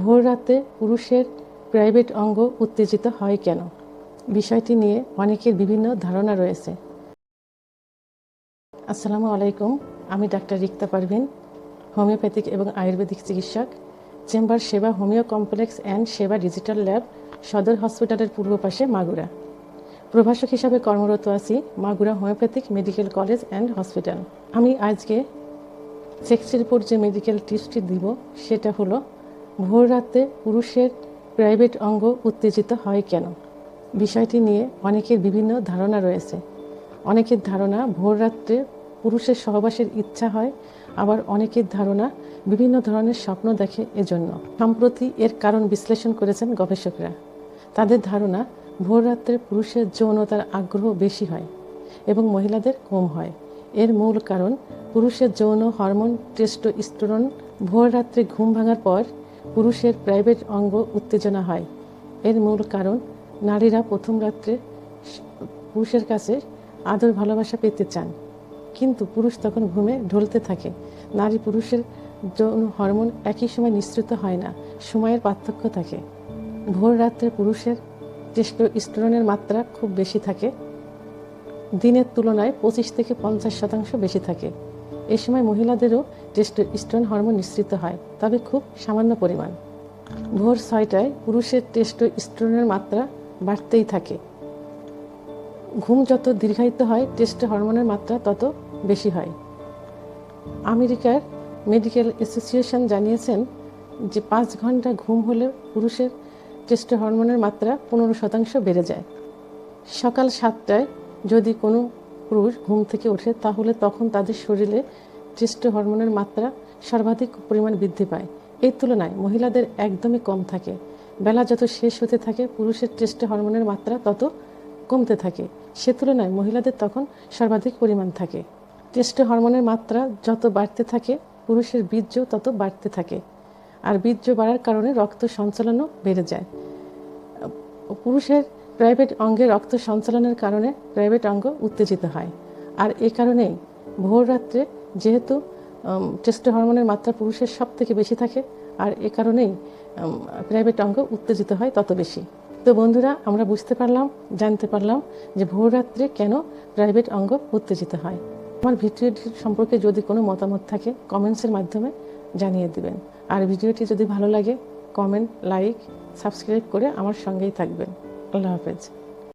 ভোর রাতে পুরুষের প্রাইভেট অঙ্গ উত্তেজিত হয় কেন? বিষয়টি নিয়ে অনেকের বিভিন্ন ধারণা রয়েছে। আসসালামু আলাইকুম, আমি ডাক্তার রিক্তা পারভিন, হোমিওপ্যাথিক এবং আয়ুর্বেদিক চিকিৎসক, chamber Seba homeo complex and Seba digital lab, সদর হসপিটালের পূর্ব পাশে মাগুরা। প্রভাষক হিসাবে কর্মরত আছি Magura homeopathic medical college and hospital. আমি আজকে সেক্সের উপর যে মেডিকেল টিপসটি দিব, সেটা হলো ভোর রাতে পুরুষের প্রাইভেট অঙ্গ উত্তেজিত হয় কেন? বিষয়টি নিয়ে অনেকের বিভিন্ন ধারণা রয়েছে। অনেকের ধারণা ভোর রাত্রে পুরুষের সহবাসের ইচ্ছা হয়, আবার অনেকের ধারণা বিভিন্ন ধরনের স্বপ্ন দেখে এজন্য। সম্প্রতি এর কারণ বিশ্লেষণ করেছেন গবেষকরা। তাদের ধারণা ভোর রাত্রে পুরুষের যৌনতার আগ্রহ বেশি হয় এবং মহিলাদের কম হয়। এর মূল কারণ পুরুষের যৌন হরমোন টেস্টোস্টেরন ভোর রাত্রে ঘুম ভাঙার পর পুরুষের প্রাইভেট অঙ্গ উত্তেজনা হয়। এর মূল কারণ, নারীরা প্রথম রাত্রে পুরুষের কাছে আদর ভালোবাসা পেতে চান। কিন্তু পুরুষ তখন ঘুমে ঢলতে থাকে। নারী পুরুষের যৌন হরমোন একই সময় নিঃসৃত হয় না, সময়ের পার্থক্য থাকে। ভোর রাত্রে পুরুষের টেস্টোস্টেরনের মাত্রা খুব বেশি থাকে। দিনের তুলনায় পঁচিশ থেকে পঞ্চাশ শতাংশ বেশি থাকে। এই সময় মহিলাদেরও টেস্টোস্টেরন হরমোন নিঃসৃত হয়, তবে খুব সামান্য পরিমাণ। ভোর ছয়টায় পুরুষের টেস্টোস্টেরনের মাত্রা বাড়তেই থাকে। ঘুম যত দীর্ঘায়িত হয়, টেস্ট হরমোনের মাত্রা তত বেশি হয়। আমেরিকার মেডিকেল অ্যাসোসিয়েশন জানিয়েছেন যে পাঁচ ঘণ্টা ঘুম হলে পুরুষের টেস্ট হরমোনের মাত্রা পনেরো শতাংশ বেড়ে যায়। সকাল সাতটায় যদি কোনো পুরুষ ঘুম থেকে ওঠে, তাহলে তখন তাদের শরীরে টেস্ট হরমোনের মাত্রা সর্বাধিক পরিমাণ বৃদ্ধি পায়। এই তুলনায় মহিলাদের একদমই কম থাকে। বেলা যত শেষ হতে থাকে, পুরুষের টেস্ট হরমোনের মাত্রা তত কমতে থাকে। সে তুলনায় মহিলাদের তখন সর্বাধিক পরিমাণ থাকে। টেস্ট হরমোনের মাত্রা যত বাড়তে থাকে, পুরুষের বীর্য তত বাড়তে থাকে। আর বীর্য বাড়ার কারণে রক্ত সঞ্চালনও বেড়ে যায়। পুরুষের প্রাইভেট অঙ্গে রক্ত সঞ্চালনের কারণে প্রাইভেট অঙ্গ উত্তেজিত হয়। আর এ কারণেই ভোর রাত্রে যেহেতু টেস্ট হরমোনের মাত্রা পুরুষের সব থেকে বেশি থাকে, আর এ কারণেই প্রাইভেট অঙ্গ উত্তেজিত হয় তত বেশি। তো বন্ধুরা, আমরা বুঝতে পারলাম, জানতে পারলাম যে ভোর রাত্রে কেন প্রাইভেট অঙ্গ উত্তেজিত হয়। আমার ভিডিওটি সম্পর্কে যদি কোনো মতামত থাকে, কমেন্টসের মাধ্যমে জানিয়ে দিবেন। আর ভিডিওটি যদি ভালো লাগে, কমেন্ট, লাইক, সাবস্ক্রাইব করে আমার সঙ্গেই থাকবেন। Love it.